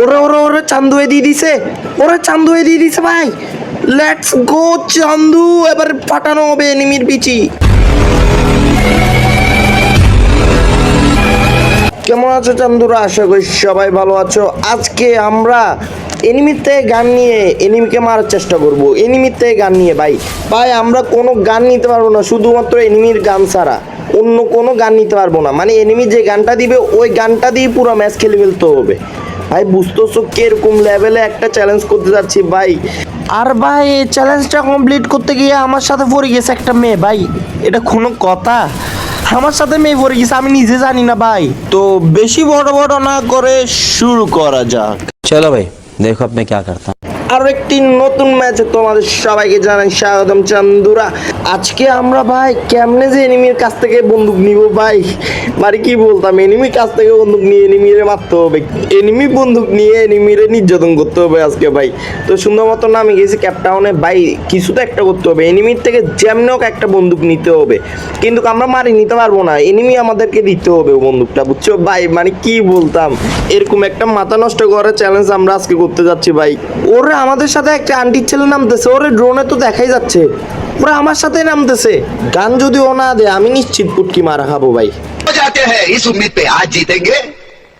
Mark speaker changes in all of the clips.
Speaker 1: ওরে ওরে ওরে চান্দু দিয়ে দিছে। ওরে চান্দু দিয়ে দিছে ভাই। Let's go Chandu. এবার ফাটানো হবে এনিমির বিচি কেমন আছো চান্দুরা? আশা করি সবাই ভালো আছো। আজকে আমরা এনিমিতে গান নিয়ে এনিমিকে মারার চেষ্টা করব। এনিমিতে গান নিয়ে ভাই। ভাই, আমরা কোনো গান নিতে পারব না, শুধুমাত্র এনিমির গান ছাড়া। অন্য কোনো গান নিতে পারব না। মানে এনিমি যে গানটা দিবে, ওই গানটা দিয়ে পুরো ম্যাচ খেলে ফেলতে হবে। ভাই বুঝতেছো কীরকম লেভেলে একটা চ্যালেঞ্জ করতে যাচ্ছি ভাই? আর ভাই এই চ্যালেঞ্জটা কমপ্লিট করতে গিয়ে আমার সাথে পড়ে গেছে একটা মেয়ে ভাই। এটা কোনো কথা। আমার সাথে মেয়ে পড়ে গেছে আমি নিজে জানি না ভাই। তো বেশি বড় বড় না করে শুরু করা যাক।
Speaker 2: চলো ভাই দেখো আপনি কে করতাম
Speaker 1: আরও একটি নতুন ম্যাচে তোমাদের সবাইকে জানাই স্বাগতম চান্দুরা। আজকে আমরা ভাই কেমনে যে এনিমির কাছ থেকে বন্দুক নিব ভাই? মানে কি বলতাম, এনিমির কাছ থেকে বন্দুক নিয়ে এনিমিরে মারতে হবে। এনিমি বন্দুক নিয়ে এনিমিরে নির্যাতন করতে হবে আজকে ভাই। তো সুন্দর মতো নামে গেছি ক্যাপটাউনে ভাই, কিছু তো একটা করতে হবে। এনিমির থেকে যেমন হোক একটা বন্দুক নিতে হবে। কিন্তু আমরা মারি, নিতে পারব না। এনিমি আমাদেরকে দিতে হবে বন্দুকটা, বুঝছ? ভাই মানে কি বলতাম? এরকম একটা মাথা নষ্ট করার চ্যালেঞ্জ আমরা আজকে করতে যাচ্ছি ভাই। ওরা আমাদের সাথে একটা আন্টির ছেলে নামতেছে ওরে ড্রোনে তো দেখাই যাচ্ছে ওরা আমার সাথে নামতেছে গান যদি ও না দেয় আমি নিশ্চিত পুটকি মারা খাবো ভাই
Speaker 3: हो जाते हैं इस उम्मीद पे आज जीतेंगे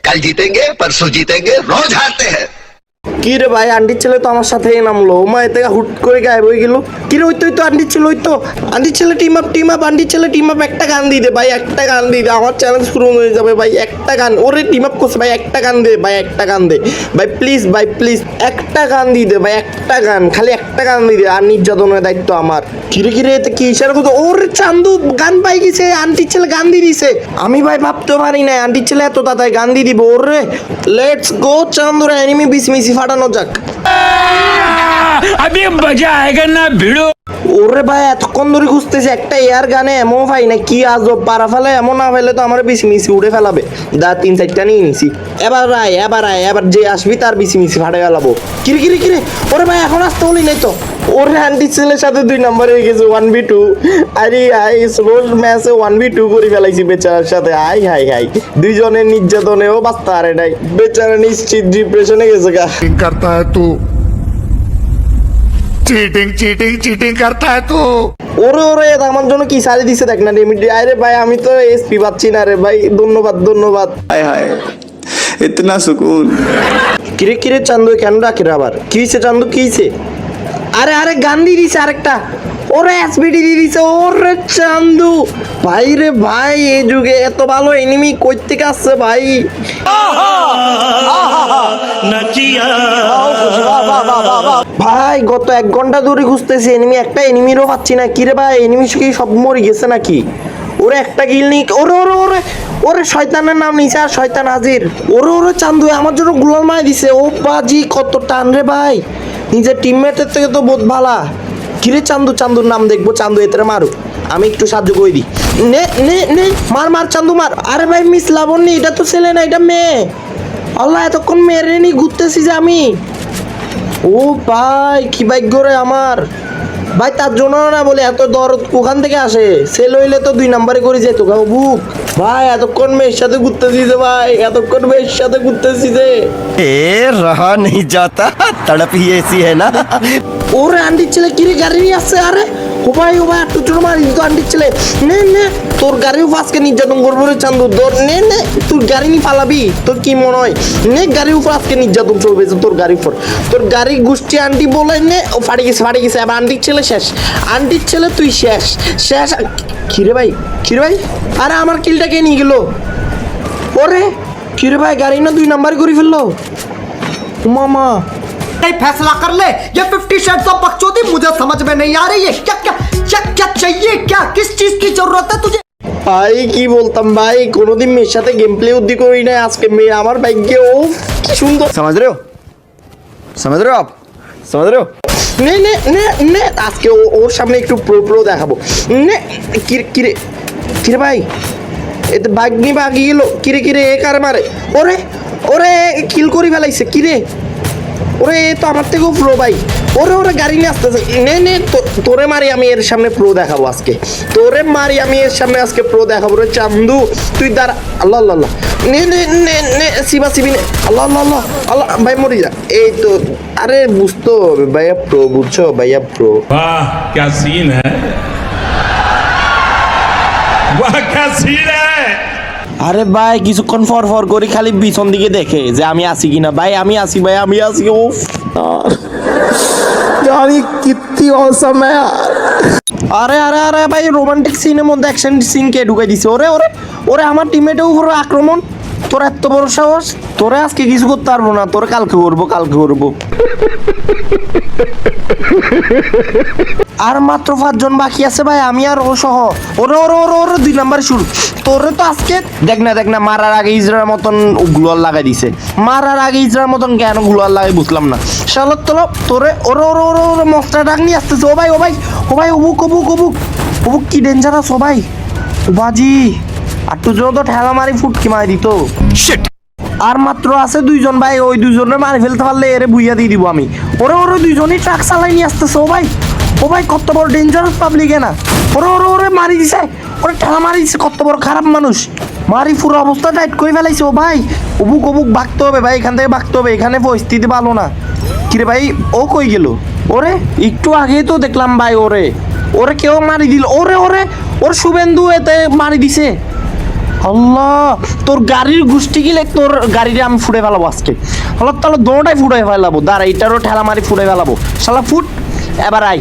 Speaker 3: कल जीतेंगे परसों जीतेंगे रोज हारते हैं
Speaker 1: কি রে ভাই আন্টির ছেলে তো আমার সাথে নামলো। ও মা এতে হুট করে গায়েব হয়ে গেল। কি রে, ওই তো তো আন্টির ছেলে, ওই তো। আন্টির ছেলে টিম আপ টিম আপ আন্টির ছেলে টিম আপ একটা গান দিয়ে দে ভাই, একটা গান দিয়ে দে। আমার চ্যালেঞ্জ শুরু হয়ে যাবে ভাই, একটা গান। ওরে টিম আপ করছে ভাই, একটা গান দে ভাই, একটা গান দে। ভাই প্লিজ ভাই প্লিজ একটা গান দিয়ে দে ভাই, একটা গান। খালি একটা গান দিয়ে দে, আর নির্যাতনের দায়িত্ব আমার। কিরে কিরে এতে কি ইশারা করতো ওরে চান্দু, গান পাই গেছে আন্টির ছেলে গান দিয়ে দিছে। আমি ভাই ভাবতে পারি না আন্টির ছেলে এত তাড়াতাড়ি গান দিয়ে দিব, ওরে। লেটস গো চান্দুরা এনিমি বিস মিসি फटाना जाक
Speaker 4: अभी मज़ा आएगा ना भिड़ो।
Speaker 1: ওরে ভাই, এতক্ষণ ধরে খুঁজতেছি একটা এয়ার গানে এমন ভাই না, কি আজ পারা ফেলে, এমন না ফেলে তো আমার বিসি মিসি উড়ে ফেলাবে। দা, তিন চারটা নিয়ে নিছি। এবার আয় এবার আয়, এবার যে আসবি তার বিসি মিসি ফাটে ফেলাবো। কিরে কিরে কিরে? ওরে ভাই, এখন আসতে হলি নাই তো? ওরে আন্টি, ছেলের সাথে দুই নম্বর হয়ে গেছে ওয়ান বি টু আরে আই স্লো ম্যাচে ওয়ান বি টু করে ফেলাইছি বেচারার সাথে। আই হাই হাই। দুইজনের নির্যাতনেও বাঁচতে আরে নাই। বেচারা নিশ্চিত ডিপ্রেশনে গেছে গা।
Speaker 5: করতে হয় चीटिंग चीटिंग चीटिंग करता है तू
Speaker 1: ওরে ওরে এটা আমার জন্য কি সারি দিছে দেখ না রেমিডি আরে ভাই আমি তো এসপি পাচ্ছি না রে ভাই ধন্যবাদ ধন্যবাদ
Speaker 6: हाय हाय इतना सुकून
Speaker 1: কিরে কিরে চান্দু কেন ডাকে রে আবার কি হয়েছে চান্দু কি হয়েছে আরে আরে গান দিয়ে দিছে আরেকটা ওরে এসপিডি দিয়ে দিছে ওরে চান্দু। ভাই রে ভাই এই যুগে এত ভালো এনিমি কই থেকে আসছে ভাই। ভাই গত এক ঘণ্টা ধরে খুঁজতেছি এনিমি একটা এনিমিরও পাচ্ছি না। কিরে ভাই এনিমি কি সব মরে গেছে নাকি? ওরে একটা গিল নি ওরে ওরে ওরে ওরে শয়তানের নাম নিছে আর শয়তান হাজির। ওরে ওরে চান্দু আমার জন্য গুলাল মায় দিছে। ও বাজি কত টান রে ভাই। নিজের টিমমেটের থেকে তো বোধ ভালা। কিরে চান্দু, চান্দুর নাম দেখব, চান্দু এতে মারু আমি একটু সাহায্য করে দিই। নে নে নে, মার মার, চান্দু, মার। আরে ভাই মিস লাবণ্য, এটা তো ছেলে না, এটা মেয়ে। আল্লাহ, এতক্ষণ মেরে নি ঘুরতেছি যে আমি। ও ভাই, কি ভাগ্য রে আমার। ভাই তার জন্য না বলে এত দরদ ওখান থেকে আসে সেল হইলে তো দুই নাম্বারে করে যেত গা বুক ভাই এতক্ষণ মেয়ের সাথে ঘুরতেছি যে ভাই এতক্ষণ মেয়ের সাথে ঘুরতেছি যে
Speaker 7: ए रहा नहीं जाता तड़प ही ऐसी है ना
Speaker 1: ওরে আন্টির ছেলে কিরে গাড়ি নিয়ে আসছে আরে ও ভাই ও ভাই একটু চলো মারি তো আন্টির ছেলে নে নে তোর গাড়িও ফাঁসকে নির্যাতন করব রে চান্দু তোর নে নে তুই গাড়ি নিয়ে পালাবি তোর কি মনে হয় নে গাড়ির উপর আজকে নির্যাতন চলবে তোর গাড়ির উপর তোর গাড়ি গোষ্ঠী আন্টি বলে নে ও ফাটে গেছে ফাটে গেছে এবার আন্টির ছেলে শেষ আন্টির ছেলে তুই শেষ শেষ কিরে ভাই কিরে ভাই আরে আমার কিলটা কে নিয়ে গেল ওরে কিরে ভাই গাড়ি না দুই নাম্বার করে ফেলল ও মামা
Speaker 8: नहीं फैसला कर ले ये फिफ्टी शेड्स ऑफ बकचोदी मुझे समझ में नहीं आ रही है क्या क्या क्या क्या चाहिए क्या किस चीज की जरूरत है तुझे
Speaker 1: ভাই কি বলতাম ভাই কোনোদিন মেয়ের সাথে গেম প্লে উদ্দি করি না আজকে মেয়ে আমার ভাগ্যে ও কি সুন্দর
Speaker 6: समझ रहे हो समझ रहे हो आप समझ रहे हो
Speaker 1: নে নে নে নে আজকে ও- ওর সামনে একটু প্রো প্রো দেখাবো নে কিরে কিরে কিরে ভাই এতে বাগনি বাগি গেল কিরে কিরে এ কারে মারে ওরে ওরে কিল করি ফেলাইছে কিরে ওরে তো আমার থেকেও প্রো ভাই। ওরে ওরে, গাড়ি নিয়ে আসতেছে। নে নে তোরে মারি আমি এর সামনে প্রো দেখাবো আজকে। তোরে মারি আমি এর সামনে আজকে প্রো দেখাবো। রে চান্দু, তুই দাঁড়া। আল্লাহ আল্লাহ নে নে নে নে, সিবা, সিবি নে। আল্লাহ আল্লাহ আল্লাহ আল্লাহ, ভাই মরি যা। এই তো, আরে বুঝতো, ভাইয়া প্রো বুঝছ, ভাইয়া প্রো
Speaker 4: বাহ, ক্যা সিন হ্যাঁ? বাহ, ক্যা সিন
Speaker 1: আরে ভাই কিছুক্ষণ ফর ফর করি খালি পিছন দিকে দেখে যে আমি আসি কিনা। ভাই আমি আসি ভাই আমি আসি ও জানি কিত্তি অসম আরে আরে আরে ভাই রোমান্টিক সিনের মধ্যে অ্যাকশন সিন কে ঢুকাই দিছে। ওরে ওরে ওরে আমার টিমেটের উপর আক্রমণ। তোর এত বড় সাহস? তোরে আজকে কিছু করতে পারব না, তোরে কালকে করব কালকে করব। আর মাত্র পাঁচজন বাকি আছে ভাই, আমি আর ও সহ। ওরে ওরে ওরে ওরে, দুই নাম্বার শুরু তোরে তো আজকে, দেখ না দেখ না, মারার আগে ইজরার মতন গ্লোয়ার লাগাই দিছে। মারার আগে ইজরার মতন কেন গ্লোয়ার লাগাই বুঝলাম না। শালত তোলো, তোরে, ওরে ওরে ওরে ওরে মস্তা ডাক নিয়ে আসতেছে। ও ভাই ও ভাই ও ভাই, অবুক অবুক অবুক। অবুক কি ডেঞ্জারাস ও ভাই? বাজি। আর তুই তো ঠেলা মারি ফুটকি মারি দিত। আর মাত্র আছে দুইজন ভাই ওই দুইজনের মারি ফেলতে পারলে এরে বুইয়া দিয়ে দিব আমি। ওরে ওরে দুইজনই ট্রাক চালাই নিয়ে আসতেছে ও ভাই। ও ভাই কত বড় ডেঞ্জারাস পাবলিক না। ওরে ওরে ওরে মারি দিছে। ওরে ঠেলা মারি দিছে কত বড় খারাপ মানুষ। মারি পুরো অবস্থা টাইট করে ফেলাইছে ও ভাই। অবুক অবুক বাগতে হবে ভাই এখান থেকে বাগতে হবে। এখানে পরিস্থিতি ভালো না। কিরে ভাই ও কই গেল? ওরে একটু আগেই তো দেখলাম ভাই ওরে। ওরে কেউ মারি দিল। ওরে ওরে ওর শুভেন্দু এতে মারি দিছে। আল্লাহ, তোর গাড়ির গুষ্টি গিলে তোর গাড়িরে আমি ফুটে ফেলাবো আজকে। আল্লাহ তাহলে দোটাই ফুটে ফেলাবো। দাঁড়া, এইটারও ঠেলা মারি ফুটে ফেলাবো। শালা, ফুট, এবার আই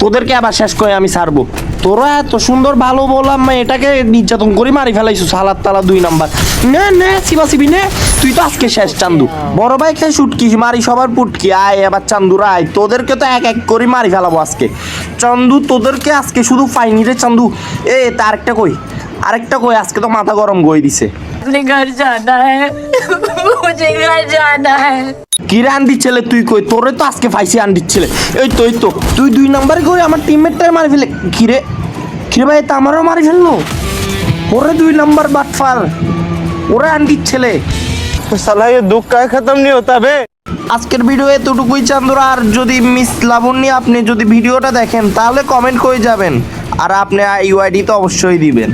Speaker 1: তোদেরকে আবার শেষ করে আমি ছাড়বো। তোরা এত সুন্দর ভালো বললাম এটাকে নির্যাতন করে মারি ফেলাইছো সালাদ তালা দুই নাম্বার। না, নে, সিবা সিবি, নে। তুই তো আজকে শেষ, চান্দু। বড় ভাই খেয়ে শুটকি, মারি সবার পুটকি। আয়, এবার চান্দুরা আয়। তোদেরকে তো এক এক করে মারি ফেলাবো আজকে। চান্দু, তোদেরকে আজকে শুধু পাইনি রে, চান্দু। এ, তার একটা কই? আরেকটা কই আজকে তো মাথা গরম গই দিছে
Speaker 9: अपने घर जाना है मुझे घर जाना है
Speaker 1: কি রে আন্ডির ছেলে তুই কই তোরে তো আজকে ফাইসি আন্ডির ছেলে এই তো এই তো তুই দুই নাম্বারে করে আমার টিমমেটটাই মারি ফেলে কি রে কি রে ভাই তা আমারও মারি ফেললো ওরে দুই নাম্বার বাটফার ওরে আন্ডির ছেলে
Speaker 6: साला ये दुख का खत्म नहीं होता बे
Speaker 1: আজকের ভিডিও এতটুকুই চান্দুরা আর যদি মিস লাবণ্য আপনি যদি ভিডিওটা দেখেন তাহলে কমেন্ট করে যাবেন আর আপনি ইউআইডি তো অবশ্যই দিবেন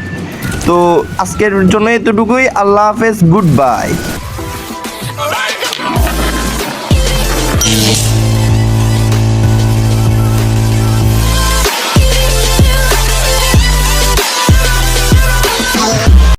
Speaker 1: তো আজকের জন্য এতটুকুই। আল্লাহ হাফেজ গুড বাই